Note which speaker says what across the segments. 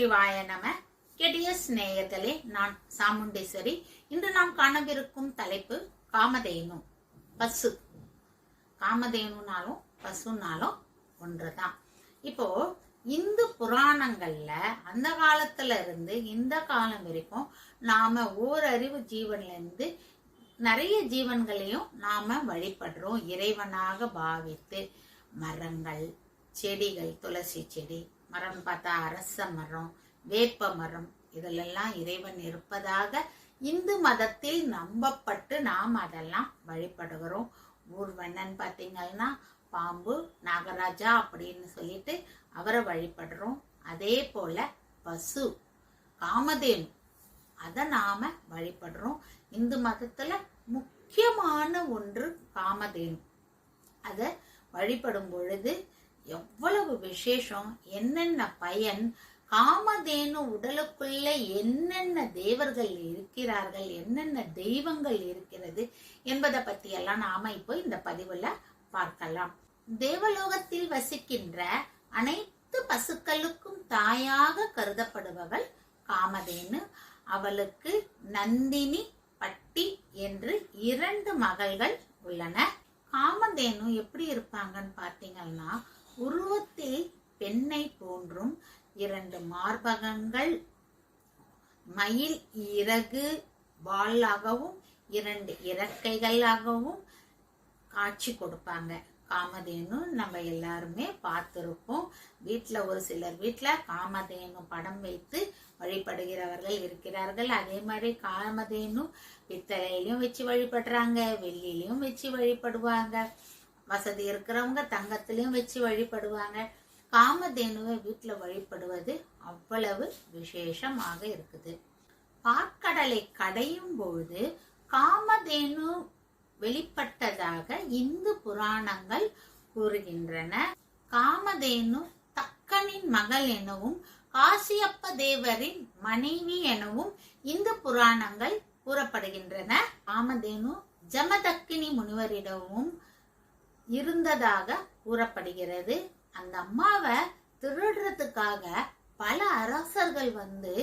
Speaker 1: சிவாய நம. கெடியஸ் நேயர்களே நான் சாமுண்டேஸ்வரி. இன்று நாம் காணவிருக்கும் தலைப்பு காமதேனு. பசு. காமதேனுனாலும் பசுனாலும் ஒன்றுதான். இப்போ இந்து புராணங்கள்ல அந்த காலத்துல இருந்து இந்த காலம் வரைக்கும் நாம ஓரறிவு ஜீவன்ல இருந்து நிறைய ஜீவன்களையும் நாம வழிபடுறோம். இறைவனாக பாவித்து மரங்கள் செடிகள் துளசி செடி மரம் பார்த்தா அரச மரம் வேப்ப மரம். இதிலெல்லாம் இறைவன் இருப்பதாக இந்து மதத்தில் நம்பப்பட்டு நாம் அதெல்லாம் வழிபடுகிறோம். ஊர்வனன் பார்த்தீங்கன்னா பாம்பு நாகராஜா அப்படின்னு சொல்லிட்டு அவரை வழிபடுறோம். அதே போல பசு காமதேனு அதை நாம வழிபடுறோம். இந்து மதத்துல முக்கியமான ஒன்று காமதேனு. அதை வழிபடும் பொழுது எவ்வளவு விசேஷம் என்னென்ன பயன் காமதேனு உடலுக்குள்ள என்னென்ன தேவர்கள் இருக்கிறார்கள் என்னென்ன தெய்வங்கள் இருக்கிறது என்பதை பத்தி எல்லாம் நாம இப்போ இந்த பதிவுல பார்க்கலாம். தேவலோகத்தில் வசிக்கின்ற அனைத்து பசுக்களுக்கும் தாயாக கருதப்படுபவள் காமதேனு. அவளுக்கு நந்தினி பட்டி என்று இரண்டு மகள்கள் உள்ளன. காமதேனு எப்படி இருப்பாங்கன்னு பார்த்தீங்கன்னா உருவத்தில் பெண்ணை போன்றும் இரண்டு மார்பகங்கள் மயில் இறகு வாளாகவும் இரண்டு இறக்கைகளாகவும் காட்சி கொடுப்பாங்க. காமதேனு நம்ம எல்லாருமே பார்த்துருப்போம். வீட்டில் ஒரு சிலர் வீட்டில் காமதேனு படம் வைத்து வழிபடுகிறவர்கள் இருக்கிறார்கள். அதே மாதிரி காமதேனு பித்தளையிலையும் வச்சு வழிபடுறாங்க வெள்ளிலையும் வச்சு வழிபடுவாங்க. வசதி இருக்கிறவங்க தங்கத்திலையும் வச்சு வழிபடுவாங்க. காமதேனுவை வீட்டில் வழிபடுவது அவ்வளவு விசேஷமாக இருக்குது. பாற்கடலை கடையும் பொழுது காமதேனு வெளிப்பட்டதாக இந்து புராணங்கள் கூறுகின்றன. காமதேனு தக்கனின் மகள் எனவும் காசியப்ப தேவரின் மனைவி எனவும் இந்து புராணங்கள் கூறப்படுகின்றன. காமதேனு ஜமதக்கினி முனிவரிடமும் இருந்ததாக கூறப்படுகிறது. அந்த அம்மாவை திருடுறதுக்காக பல அரசர்கள் வந்து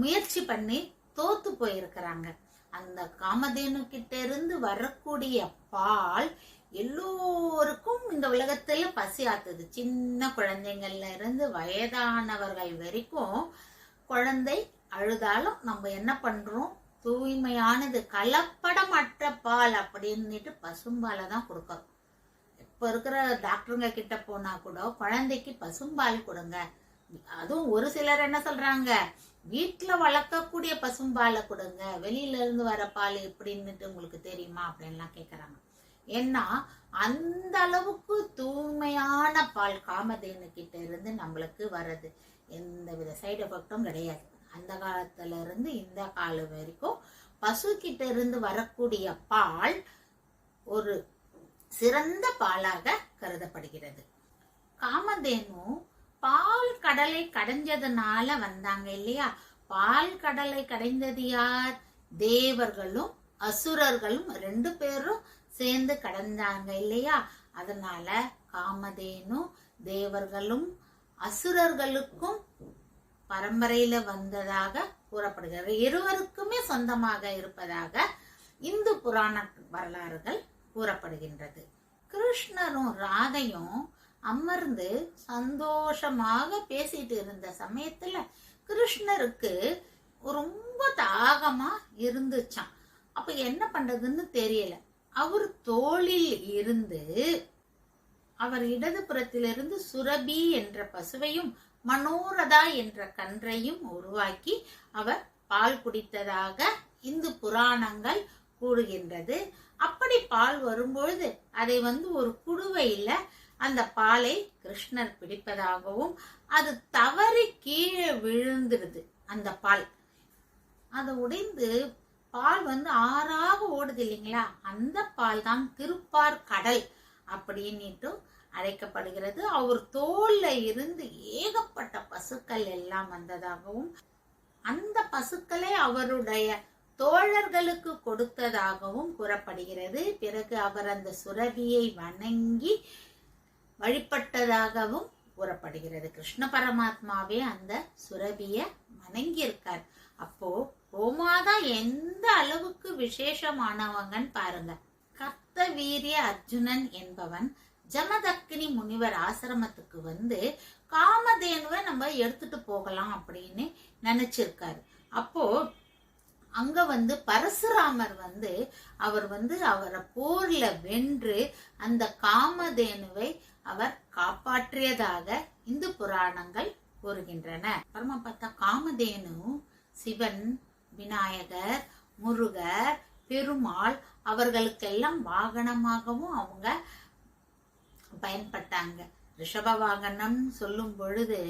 Speaker 1: முயற்சி பண்ணி தோத்து போயிருக்கிறாங்க. அந்த காமதேனு கிட்ட இருந்து வரக்கூடிய பால் எல்லோருக்கும் இந்த உலகத்துல பசி ஆத்துது சின்ன குழந்தைங்கள்ல இருந்து வயதானவர்கள் வரைக்கும் குழந்தை அழுதாலும் நம்ம என்ன பண்றோம்? தூய்மையானது கலப்படமற்ற பால் அப்படின்னுட்டு பசும்பாலை தான் கொடுக்கறோம் இப்போ இருக்கிற டாக்டருங்க கிட்ட போனா கூட குழந்தைக்கு பசும்பால் கொடுங்க. அதுவும் ஒரு சிலர் என்ன சொல்றாங்க? வீட்டில் வளர்க்கக்கூடிய பசும்பாலை கொடுங்க. வெளியில இருந்து வர பால் எப்படின்னுட்டு உங்களுக்கு தெரியுமா? அப்படின்லாம் கேட்குறாங்க ஏன்னா அந்த அளவுக்கு தூய்மையான பால் காமதேனு கிட்ட இருந்து நம்மளுக்கு வர்றது. எந்த வித சைடு எஃபெக்டும் கிடையாது. அந்த காலத்துல இருந்து இந்த காலம் வரைக்கும் பசு கிட்ட இருந்து வரக்கூடிய பால் ஒரு சிறந்த பாலாக கருதப்படுகிறது. காமதேனு பால் கடலை கடைஞ்சதுனால வந்தாங்க இல்லையா? பால் கடலை கடைந்தது யார்? தேவர்களும் அசுரர்களும் ரெண்டு பேரும் சேர்ந்து கடந்தாங்க இல்லையா? அதனால காமதேனு தேவர்களும் அசுரர்களுக்கும் பரம்பரையில வந்ததாக கூறப்படுகிறது. இருவருக்குமே சொந்தமாக இருப்பதாக இந்து புராண வரலாறுகள் கூறப்படுகின்றது. கிருஷ்ணரும் ராதையும் அமர்ந்து சந்தோஷமாக பேசிட்டு இருந்த சமயத்துல கிருஷ்ணருக்கு ரொம்ப தாகமா இருந்துச்சாம். அப்ப என்ன பண்றதுன்னு தெரியல. அவர் தோளில் இருந்து அவர் இடது புறத்திலிருந்து சுரபி என்ற பசுவையும் மனோரதா என்ற கன்றையும் உருவாக்கி அவர் பால் குடித்ததாக இந்து புராணங்கள் கூறுகின்றது. அப்படி பால் வரும்பொழுது அதை வந்து ஒரு குடுவையில அந்த பாலை கிருஷ்ணர் பிடிப்பதாகவும் அது தவறி கீழே விழுந்துருது அந்த பால். அது உடைந்து பால் வந்து ஆறாக ஓடுது இல்லைங்களா? அந்த பால் தான் திருப்பார் கடல் அப்படின்னுட்டு அழைக்கப்படுகிறது. அவர் தோல்ல இருந்து ஏகப்பட்ட பசுக்கள் எல்லாம் வந்ததாகவும் அந்த பசுக்களே அவருடைய தோழர்களுக்கு கொடுத்ததாகவும் கூறப்படுகிறது. பிறகு அவர் அந்த சுரபியை வணங்கி வழிபட்டதாகவும் கூறப்படுகிறது. கிருஷ்ண பரமாத்மாவே அந்த சுரபிய வணங்கியிருக்கார். அப்போ கோமாதா எந்த அளவுக்கு விசேஷமானவங்கன்னு பாருங்க. கர்த்த வீரிய அர்ஜுனன் என்பவன் ஜமதக்கினி முனிவர் ஆசிரமத்துக்கு வந்து காமதேனுவை நம்ம எடுத்துட்டு போகலாம் அப்படின்னு நினைச்சிருக்காரு. அப்போ அங்க வந்து பரசுராமர் வந்து அவர் வந்து அவரை போர்ல வென்று அந்த காமதேனுவை அவர் காப்பாற்றியதாக இந்து புராணங்கள் கூறுகின்றன. அப்புறமா பார்த்தா காமதேனு சிவன் விநாயகர் முருகர் பெருமாள் அவர்களுக்கெல்லாம் வாகனமாகவும் அவங்க பயன்பட்டாங்க. ரிஷப வாகனம் சொல்லும் பொழுது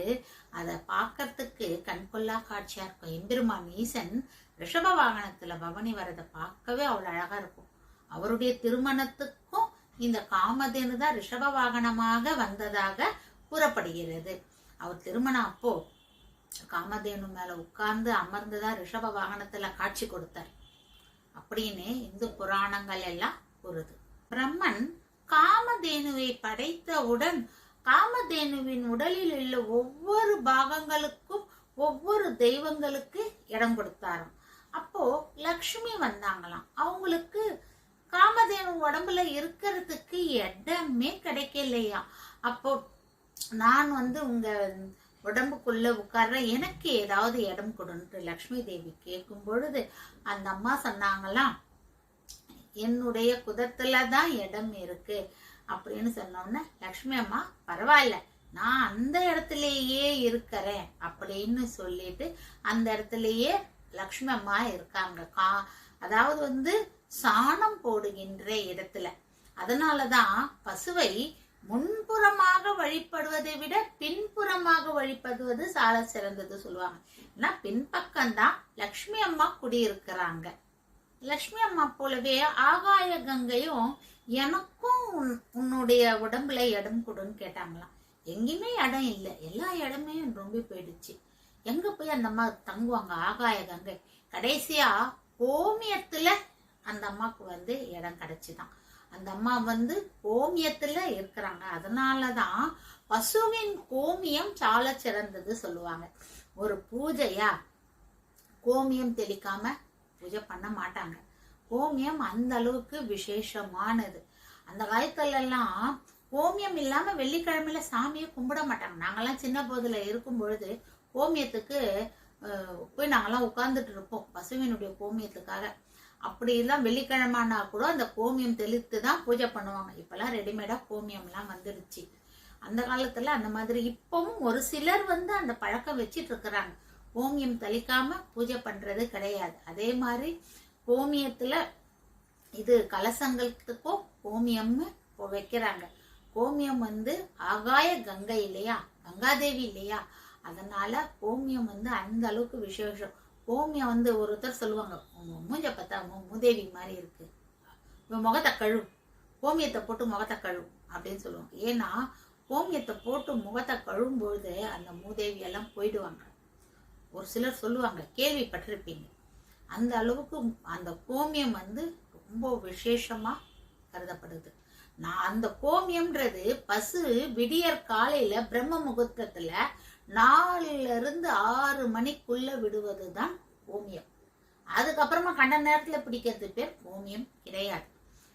Speaker 1: அதை பார்க்கறதுக்கு கண்கொள்ளா காட்சியா இருக்கும். எம்பெருமான் ஈசன் ரிஷப வாகனத்துல பவனி வரதை பார்க்கவே அவ்வளவு அழகா இருக்கும். அவருடைய திருமணத்துக்கும் இந்த காமதேனு தான் ரிஷப வாகனமாக வந்ததாக கூறப்படுகிறது. அவர் திருமணம் அப்போ காமதேனு மேல உட்கார்ந்து அமர்ந்துதான் ரிஷப வாகனத்துல காட்சி கொடுத்தார். அப்படின்னு இந்து புராணங்கள் எல்லாம் கூறுது. பிரம்மன் காமதேனுவை படைத்தவுடன் காமதேனுவின் உடலில் உள்ள ஒவ்வொரு பாகங்களுக்கும் ஒவ்வொரு தெய்வங்களுக்கு இடம் கொடுத்தாராம். அப்போ லக்ஷ்மி வந்தாங்களாம். அவங்களுக்கு காமதேனு உடம்புல இருக்கிறதுக்கு இடமே கிடைக்கலையா? அப்போ நான் வந்து உங்க உடம்புக்குள்ள உட்கார்ற எனக்கு ஏதாவது இடம் கொடுன்ட்டு லக்ஷ்மி தேவி கேட்கும் பொழுது அந்த அம்மா சொன்னாங்களாம் என்னுடைய குதத்துல தான் இடம் இருக்கு. அப்படின்னு சொன்னோன்னே லக்ஷ்மி அம்மா பரவாயில்ல நான் அந்த இடத்துலயே இருக்கிறேன். அப்படின்னு சொல்லிட்டு அந்த இடத்துலயே லக்ஷ்மி அம்மா இருக்காங்க. கா அதாவது வந்து சாணம் போடுகின்ற இடத்துல. அதனாலதான் பசுவை முன்புறமாக வழிபடுவதை விட பின்புறமாக வழிபடுவது சால சிறந்தது சொல்லுவாங்க. ஏன்னா பின்பக்கம்தான் லக்ஷ்மி அம்மா குடியிருக்கிறாங்க. லக்ஷ்மி அம்மா போலவே ஆகாய கங்கையும் எனக்கும் உன்- உன்னுடைய உடம்புல இடம் கொடுன்னு கேட்டாங்களாம். எங்கேயுமே இடம் இல்லை. எல்லா இடமே ரொம்ப போயிடுச்சு. எங்க போய் அந்த அம்மா தங்குவாங்க? ஆகாய கங்கை. கடைசியா ஓமியத்துல அந்த அம்மாவுக்கு வந்து இடம் கிடைச்சிதான். அந்த அம்மா வந்து கோமியத்துல இருக்கிறாங்க. அதனாலதான் பசுவின் கோமியம் சால சிறந்தது சொல்லுவாங்க. ஒரு பூஜையா கோமியம் தெளிக்காம பூஜை பண்ண மாட்டாங்க. கோமியம் அந்த அளவுக்கு விசேஷமானது. அந்த காலத்துல எல்லாம் கோமியம் இல்லாம வெள்ளிக்கிழமையில சாமியை கும்பிட மாட்டாங்க. நாங்கெல்லாம் சின்ன போதுல இருக்கும் பொழுது கோமியத்துக்கு போய் நாங்கெல்லாம் உட்கார்ந்துட்டு இருப்போம் பசுவினுடைய கோமியத்துக்காக. அப்படிலாம் எல்லாம் வெள்ளிக்கிழமைனா கூட அந்த கோமியம் தெளித்து தான் பூஜை பண்ணுவாங்க. இப்பெல்லாம் ரெடிமேடா கோமியம்லாம் வந்துடுச்சு. அந்த காலத்துல அந்த மாதிரி இப்பவும் ஒரு சிலர் வந்து அந்த பழக்கம் வச்சிட்டு இருக்கிறாங்க கோமியம் தெளிக்காம பூஜை பண்றது கிடையாது. அதே மாதிரி கோமியத்துல இது கலசங்களுக்கும் கோமியம்னு இப்போ வைக்கிறாங்க. கோமியம் வந்து ஆகாய கங்கை இல்லையா கங்காதேவி இல்லையா? அதனால கோமியம் வந்து அந்த அளவுக்கு விசேஷம். கோமியம் வந்து ஒருத்தர் சொல்லுவாங்க உங்க மூஞ்ச பார்த்தா உங்க மூதேவி மாதிரி இருக்கு. இவன் முகத்தை கழு கோமியத்தை போட்டு முகத்தை கழு அப்படின்னு சொல்லுவாங்க. ஏன்னா கோமியத்தை போட்டு முகத்தை கழுவும் பொழுது அந்த மூதேவி எல்லாம் போயிடுவாங்க. ஒரு சிலர் சொல்லுவாங்க கேள்விப்பட்டிருப்பீங்க. அந்த அளவுக்கு அந்த கோமியம் வந்து ரொம்ப விசேஷமா கருதப்படுது. நான் அந்த கோமியம்ன்றது பசு விடியற் காலையில பிரம்ம முகூர்த்தத்துல நாலுலேருந்து ஆறு மணிக்குள்ள விடுவதுதான் கோமியம் அதுக்கப்புறமா கண்ட நேரத்தில் பிடிக்கிறது பேர் கோமியம் கிடையாது.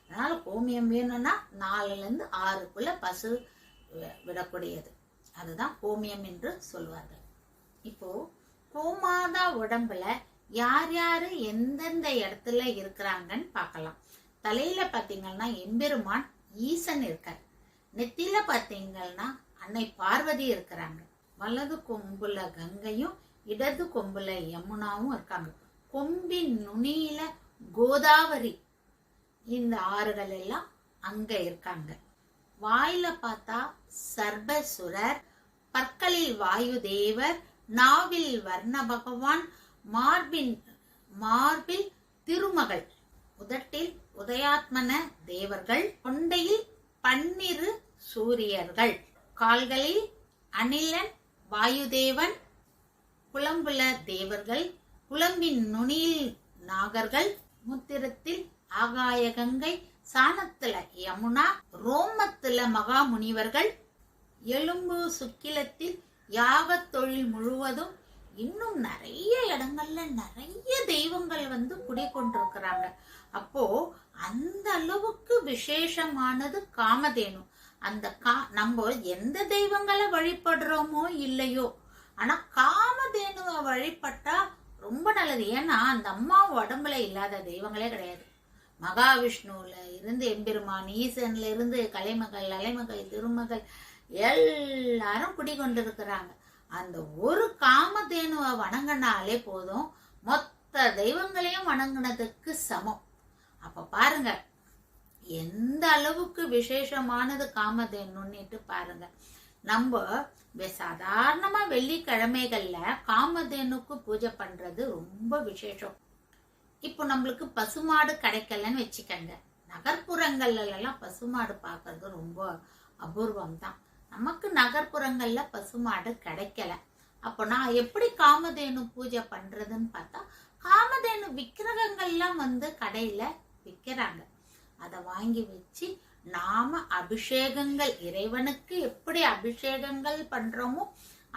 Speaker 1: அதனால கோமியம் வேணும்னா நாலுலேருந்து ஆறுக்குள்ள பசு வி- விடக்கூடியது. அதுதான் கோமியம் என்று சொல்வார்கள். இப்போ கோமாதா உடம்புல யார் யாரு எந்தெந்த இடத்துல இருக்கிறாங்கன்னு பார்க்கலாம். தலையில பார்த்தீங்கன்னா எம்பெருமான் ஈசன் இருக்கார். நெத்தியில பார்த்தீங்கன்னா அன்னை பார்வதி இருக்கிறாங்க. வலது கொம்புல கங்கையும் இடது கொம்புல யமுனாவும் இருக்காங்க. கொம்பின் நுனியில கோதாவரி. இந்த ஆறுகள் எல்லாம் அங்க இருக்காங்க. வாயில பார்த்தா சர்பசுரர் பற்களில் வாயு தேவர் நாவில் வர்ண பகவான் மார்பின் மார்பில் திருமகள். உதட்டில் உதயாத்மன தேவர்கள் கொண்டையில் பன்னிரு சூரியர்கள். கால்களில் அணிலன் வாயுதேவன் குளம்புல தேவர்கள் குளம்பின் நுனியில் நாகர்கள் முத்திரத்தில் ஆகாய கங்கை சாணத்துல யமுனா ரோமத்துல மகா முனிவர்கள். எலும்பு சுக்கிலத்தில் யாகத் தொழில் முழுவதும் இன்னும் நிறைய இடங்கள்ல நிறைய தெய்வங்கள் வந்து குடிக்கொண்டிருக்கிறாங்க அப்போ அந்த அளவுக்கு விசேஷமானது காமதேனு. அந்த கா நம்ம எந்த தெய்வங்களை வழிபடுறோமோ இல்லையோ ஆனா காமதேனுவை வழிபட்டா ரொம்ப நல்லது. ஏன்னா அந்த அம்மா உடம்புல இல்லாத தெய்வங்களே கிடையாது. மகாவிஷ்ணுல இருந்து எம்பெருமான் ஈசன்ல இருந்து கலைமகள் அலைமகள் திருமகள் எல்லாரும் குடிகொண்டிருக்கிறாங்க அந்த ஒரு காமதேனுவை வணங்கினாலே போதும் மொத்த தெய்வங்களையும் வணங்கினதுக்கு சமம். அப்ப பாருங்க எந்த அளவுக்கு விசேஷமானது காமதேனுன்னுட்டு பாருங்க. நம்ம சாதாரணமா வெள்ளிக்கிழமைகள்ல காமதேனுக்கு பூஜை பண்றது ரொம்ப விசேஷம். இப்போ நம்மளுக்கு பசுமாடு கிடைக்கலன்னு வச்சுக்கங்க. நகர்ப்புறங்கள்ல எல்லாம் பசுமாடு பார்க்கறது ரொம்ப அபூர்வம் தான் நமக்கு நகர்ப்புறங்கள்ல பசுமாடு கிடைக்கல. அப்போ நான் எப்படி காமதேனு பூஜை பண்றதுன்னு பார்த்தா காமதேனு விக்கிரகங்கள்லாம் வந்து கடையில விற்கிறாங்க அதை வாங்கி வச்சு நாம அபிஷேகங்கள் இறைவனுக்கு எப்படி அபிஷேகங்கள் பண்றோமோ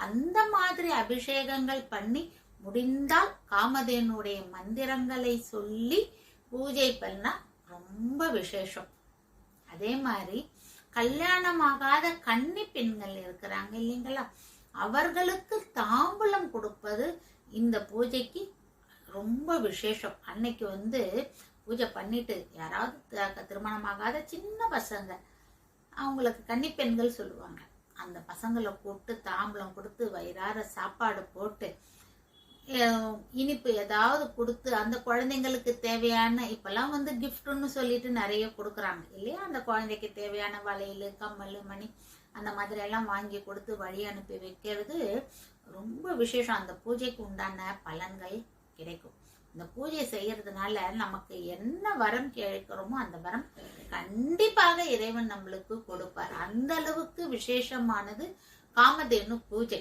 Speaker 1: அந்த மாதிரி அபிஷேகங்கள் பண்ணி முடிந்தால் காமதேனுடைய மந்திரங்களை சொல்லி பூஜை பண்ணா ரொம்ப விசேஷம். அதே மாதிரி கல்யாணமாகாத கன்னி பெண்கள் இருக்கிறாங்க இல்லைங்களா? அவர்களுக்கு தாம்பூலம் கொடுப்பது இந்த பூஜைக்கு ரொம்ப விசேஷம். அன்னைக்கு வந்து பூஜை பண்ணிட்டு யாராவது த- திருமணமாகாத சின்ன பசங்க அவங்களுக்கு கன்னிப்பெண்கள் சொல்லுவாங்க. அந்த பசங்களை கூப்பிட்டு தாம்பூலம் கொடுத்து வயிறார சாப்பாடு போட்டு இனிப்பு ஏதாவது கொடுத்து அந்த குழந்தைங்களுக்கு தேவையான இப்பெல்லாம் வந்து கிஃப்ட்னு சொல்லிட்டு நிறைய கொடுக்குறாங்க. இல்லையா? அந்த குழந்தைக்கு தேவையான வளையல் கம்மல் மணி அந்த மாதிரி எல்லாம் வாங்கி கொடுத்து வழி அனுப்பி வைக்கிறது ரொம்ப விசேஷம். அந்த பூஜைக்கு உண்டான பலன்கள் கிடைக்கும். இந்த பூஜை செய்யறதுனால நமக்கு என்ன வரம் கேட்கிறோமோ அந்த வரம் கண்டிப்பாக இறைவன் நம்மளுக்கு கொடுப்பார். அந்த அளவுக்கு விசேஷமானது காமதேனு பூஜை.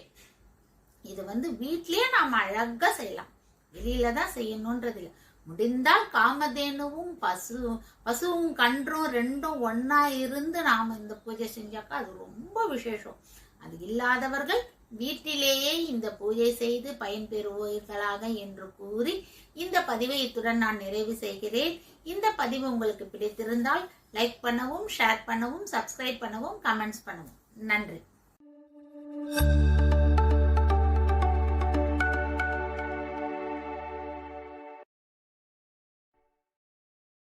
Speaker 1: இது வந்து வீட்லயே நாம அழகா செய்யலாம். வெளியில தான் செய்யணும்ன்றது இல்ல. முடிந்தால் காமதேனுவும் பசு பசுவும் கன்றும் ரெண்டும் ஒன்னா இருந்து நாம இந்த பூஜை செஞ்சாக்கா அது ரொம்ப விசேஷம். அது இல்லாதவர்கள் வீட்டிலேயே இந்த பூஜை செய்து பயன்பெறுவீர்களாக என்று கூறி இந்த பதிவை இத்துடன் நான் நிறைவு செய்கிறேன். இந்த பதிவு உங்களுக்கு பிடித்திருந்தால் லைக் பண்ணவும் ஷேர் பண்ணவும் சப்ஸ்கிரைப் பண்ணவும் கமெண்ட்ஸ் பண்ணவும். நன்றி.